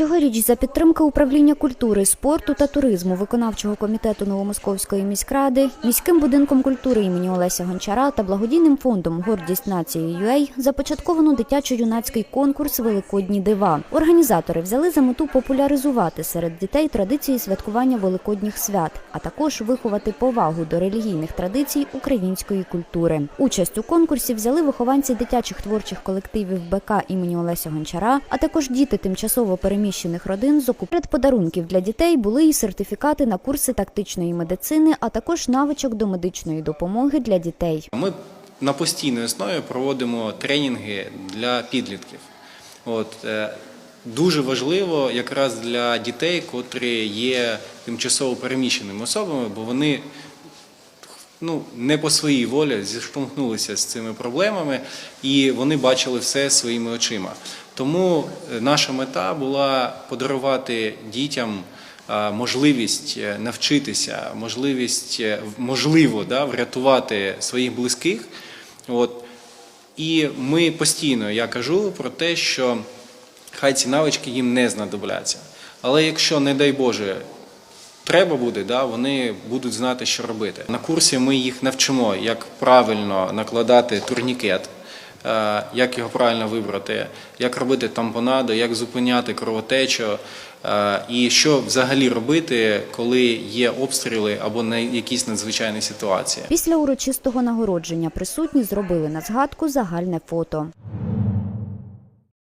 Цьогоріч за підтримки управління культури, спорту та туризму виконавчого комітету Новомосковської міськради, міським будинком культури імені Олеся Гончара та благодійним фондом Гордість нації ЮЕЙ започатковано дитячо-юнацький конкурс Великодні дива. Організатори взяли за мету популяризувати серед дітей традиції святкування великодніх свят, а також виховати повагу до релігійних традицій української культури. Участь у конкурсі взяли вихованці дитячих творчих колективів БК імені Олеся Гончара, а також діти тимчасово переміщених родин з окуп- подарунків для дітей були і сертифікати на курси тактичної медицини, а також навичок до медичної допомоги для дітей. Ми на постійній основі проводимо тренінги для підлітків. От, е, дуже важливо якраз для дітей, котрі є тимчасово переміщеними особами, бо вони ну, не по своїй волі зіштовхнулися з цими проблемами і вони бачили все своїми очима. Тому е, наша мета була подарувати дітям е, можливість е, навчитися, можливість можливо да, врятувати своїх близьких. От. І ми постійно я кажу про те, що хай ці навички їм не знадобляться. Але якщо, не дай Боже, треба буде, да, вони будуть знати, що робити. На курсі ми їх навчимо, як правильно накладати турнікет, як його правильно вибрати, як робити тампонаду, як зупиняти кровотечу, е, і що взагалі робити, коли є обстріли або на якісь надзвичайні ситуації. Після урочистого нагородження присутні зробили на згадку загальне фото.